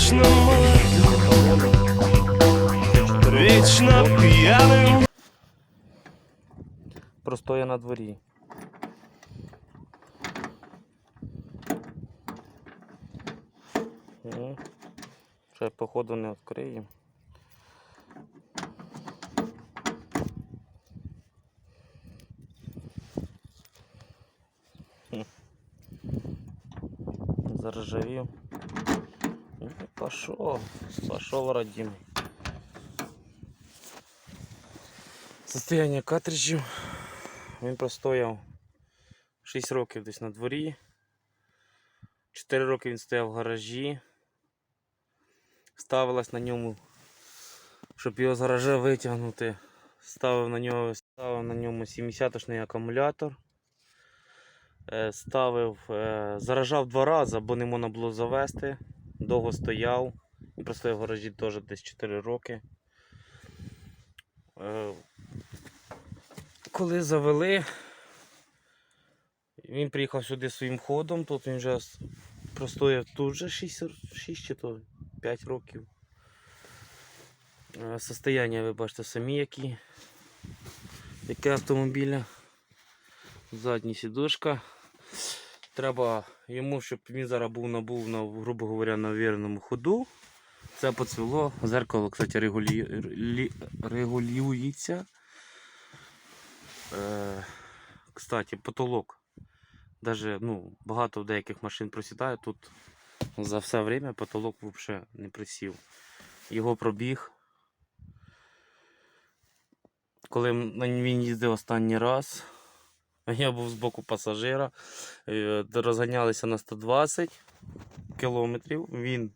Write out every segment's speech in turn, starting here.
вічно вічно п'яним. Простоя на дворі. Ще походу не відкриє. Заржавів. Пошел, пошел, родимый. Состояние картриджів. Він простояв 6 років десь на дворі. 4 роки він стояв в гаражі. Ставилась на ньому, щоб його з гаража витягнути. Ставив на нього, ставив на ньому 70-шний акумулятор. Е, Ставив, е, заражав два рази, бо не можна було завести. Довго стояв. Простояв в гаражі теж десь 4 роки. Е, коли завели, він приїхав сюди своїм ходом, тут він вже простояв тут вже 6, 6 чи то 5 років. Е, Состояння ви бачите самі які. Яке автомобіля. Задня сідушка. Треба йому, щоб він зараз був набув на, грубо говоря, на вірному ходу. Це поцвіло. Зеркало, кстати, регулі... лі- регулюється. Е, кстати, потолок. Даже ну, багато деяких машин просідає. Тут за все время потолок взагалі не присів. Його пробіг. Коли він їздив останній раз, я був з боку пасажира, е, розганялися на 120 кілометрів. Він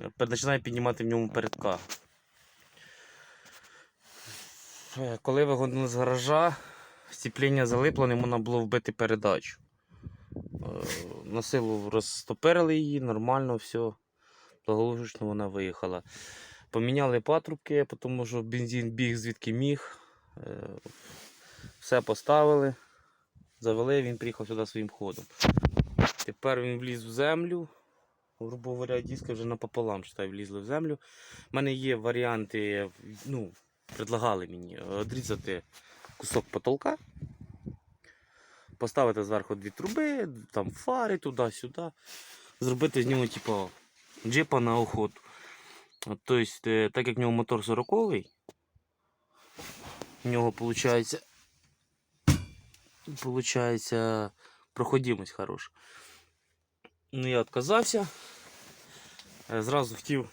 е, починає піднімати в ньому передка. Е, Коли вигонили з гаража, сцепління залипло, не можна було вбити передачу. На силу розстопирили її, нормально все. Благополучно вона виїхала. Поміняли патрубки, тому що бензин біг звідки міг. Все поставили, завели, він приїхав сюди своїм ходом. Тепер він вліз в землю. Грубо говоря, диски вже напополам считай, влізли в землю. У мене є варіанти, ну, предлагали мені відрізати кусок потолка, поставити зверху дві труби, там фари туди-сюди, зробити з нього типу, джипа на охоту. Тобто, так як в нього мотор 40 в нього виходить, получається проходимость хороша. Ну, я відказався. Зразу хотів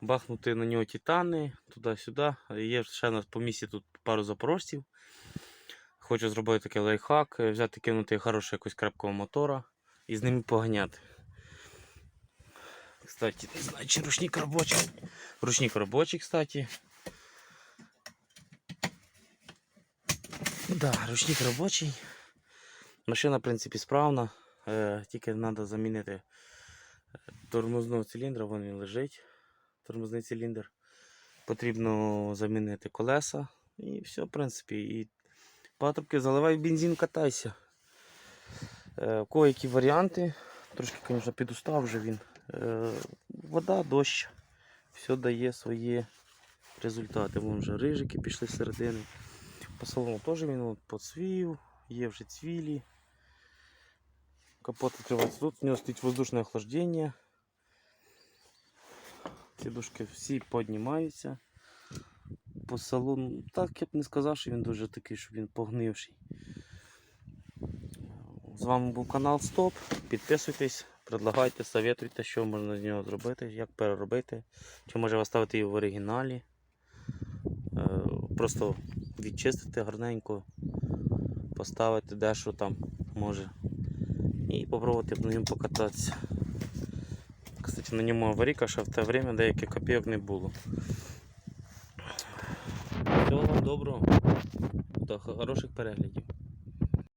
бахнути на нього титани, туди-сюди. Є ще на по місці тут пару запорожців. Хочу зробити такий лайфхак, е, взяти кинути хорошого якогось крепкого мотора і з ними поганяти. Кстати, не знаю, чи ручник робочий. Ручник робочий, кстати. Да, ручник робочий. Машина, в принципі, справна. Е, тільки треба замінити е, тормозного циліндра, вон він лежить. Тормозний циліндр. Потрібно замінити колеса. І все, в принципі. І патрубки заливай в бензин, катайся. Е, кого які варіанти? Трошки, звісно, підустав вже він. Е, вода, дощ. Все дає свої результати. Вон вже рижики пішли з середини. По салону теж він от поцвів, є вже цвілі. Капот відкривається тут, у нього стоїть воздушне охлаждення. Сідушки всі піднімаються. По салону, так я б не сказав, що він дуже такий, що він погнивший. З вами був канал Стоп. Підписуйтесь, предлагайте, советуйте, що можна з нього зробити, як переробити. Чи може оставити його в оригіналі. Е, Просто відчистити гарненько, поставити дещо там може. І спробувати на ньому покататися. Кстати, на ньому аварійка, ще в те время деяких копійок не було. Всього вам доброго та хороших переглядів.